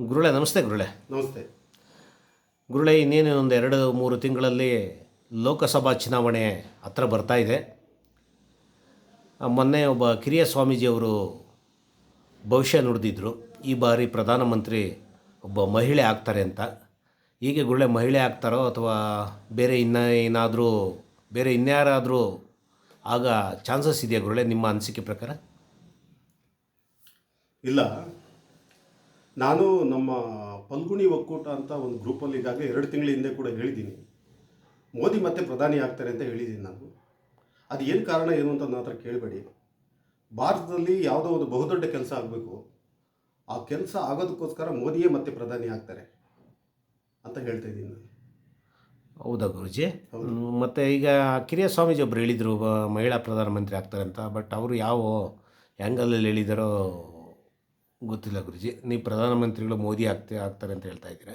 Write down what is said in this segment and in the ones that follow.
ಗುರುಳೆ ನಮಸ್ತೆ ಗುರುಳೆ. ನಮಸ್ತೆ. ಗುರುಳೆ ಇನ್ನೇನು ಒಂದು ಎರಡು ಮೂರು ತಿಂಗಳಲ್ಲಿ ಲೋಕಸಭಾ ಚುನಾವಣೆ ಹತ್ರ ಬರ್ತಾ ಇದೆ. ಮೊನ್ನೆ ಒಬ್ಬ ಕಿರಿಯ ಸ್ವಾಮೀಜಿಯವರು ಭವಿಷ್ಯ ನುಡಿದಿದ್ದರು ಈ ಬಾರಿ ಪ್ರಧಾನಮಂತ್ರಿ ಒಬ್ಬ ಮಹಿಳೆ ಆಗ್ತಾರೆ ಅಂತ. ಹೀಗೆ ಗುರುಳೆ ಮಹಿಳೆ ಆಗ್ತಾರೋ ಅಥವಾ ಬೇರೆ ಇನ್ನ ಏನಾದರೂ ಬೇರೆ ಇನ್ಯಾರಾದರೂ ಆಗ ಚಾನ್ಸಸ್ ಇದೆಯಾ ಗುರುಳೆ ನಿಮ್ಮ ಅನಿಸಿಕೆ ಪ್ರಕಾರ? ಇಲ್ಲ. ನಾನು ನಮ್ಮ ಪಲ್ಗುಣಿ ಒಕ್ಕೂಟ ಅಂತ ಒಂದು ಗ್ರೂಪಲ್ಲಿ ಈಗಾಗಲೇ ಎರಡು ತಿಂಗಳ ಹಿಂದೆ ಕೂಡ ಹೇಳಿದ್ದೀನಿ. ಮೋದಿ ಮತ್ತೆ ಪ್ರಧಾನಿ ಆಗ್ತಾರೆ ಅಂತ ಹೇಳಿದ್ದೀನಿ ನಾನು. ಅದು ಏನು ಕಾರಣ ಏನು ಅಂತ ನನ್ನ ಹತ್ರ ಕೇಳಬೇಡಿ. ಭಾರತದಲ್ಲಿ ಯಾವುದೋ ಒಂದು ಬಹುದೊಡ್ಡ ಕೆಲಸ ಆಗಬೇಕು. ಆ ಕೆಲಸ ಆಗೋದಕ್ಕೋಸ್ಕರ ಮೋದಿಯೇ ಮತ್ತೆ ಪ್ರಧಾನಿ ಆಗ್ತಾರೆ ಅಂತ ಹೇಳ್ತಾ ಇದ್ದೀನಿ ನಾನು. ಹೌದಾ ಗುರುಜಿ? ಮತ್ತು ಈಗ ಕಿರಿಯ ಸ್ವಾಮೀಜಿ ಒಬ್ರು ಹೇಳಿದರು ಮಹಿಳಾ ಪ್ರಧಾನಮಂತ್ರಿ ಆಗ್ತಾರೆ ಅಂತ. ಬಟ್ ಅವರು ಯಾವ ಆ್ಯಂಗಲಲ್ಲಿ ಹೇಳಿದಾರೋ ಗೊತ್ತಿಲ್ಲ ಗುರುಜಿ. ನೀವು ಪ್ರಧಾನಮಂತ್ರಿಗಳು ಮೋದಿ ಆಗ್ತೆ ಆಗ್ತಾರೆ ಅಂತ ಹೇಳ್ತಾ ಇದ್ದೀರ.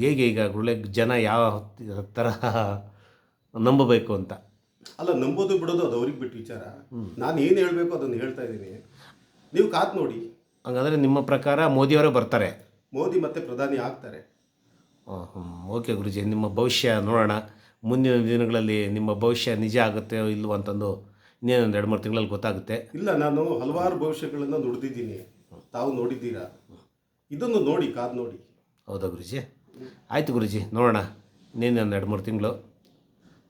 ಹೇಗೆ ಈಗ ಗುರುಳೆ ಜನ ಯಾವ ಥರ ನಂಬಬೇಕು ಅಂತ? ಅಲ್ಲ ನಂಬೋದು ಬಿಡೋದು ಅದು ಅವ್ರಿಗೆ ಬಿಟ್ಟು ವಿಚಾರ. ನಾನು ಏನು ಹೇಳಬೇಕು ಅದನ್ನು ಹೇಳ್ತಾ ಇದ್ದೀನಿ. ನೀವು ಕಾತ್ ನೋಡಿ. ಹಾಗಾದರೆ ನಿಮ್ಮ ಪ್ರಕಾರ ಮೋದಿಯವರೇ ಬರ್ತಾರೆ? ಮೋದಿ ಮತ್ತೆ ಪ್ರಧಾನಿ ಆಗ್ತಾರೆ. ಓಕೆ ಗುರುಜಿ ನಿಮ್ಮ ಭವಿಷ್ಯ ನೋಡೋಣ. ಮುಂದಿನ ದಿನಗಳಲ್ಲಿ ನಿಮ್ಮ ಭವಿಷ್ಯ ನಿಜ ಆಗುತ್ತೆ ಇಲ್ವೋ ಅಂತಂದು ಇನ್ನೇನೊಂದು ಎರಡು ಮೂರು ತಿಂಗಳಲ್ಲಿ ಗೊತ್ತಾಗುತ್ತೆ. ಇಲ್ಲ ನಾನು ಹಲವಾರು ಭವಿಷ್ಯಗಳನ್ನು ನುಡಿದಿದ್ದೀನಿ. ತಾವು ನೋಡಿದ್ದೀರಾ? ಇದನ್ನು ನೋಡಿ ಕಾದು ನೋಡಿ. ಹೌದಾ ಗುರುಜಿ? ಆಯಿತು ಗುರುಜಿ ನೋಡೋಣ. ಇನ್ನೇನು ಒಂದು ಎರಡು ಮೂರು ತಿಂಗಳು.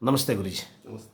ನಮಸ್ತೆ ಗುರುಜಿ. ನಮಸ್ತೆ.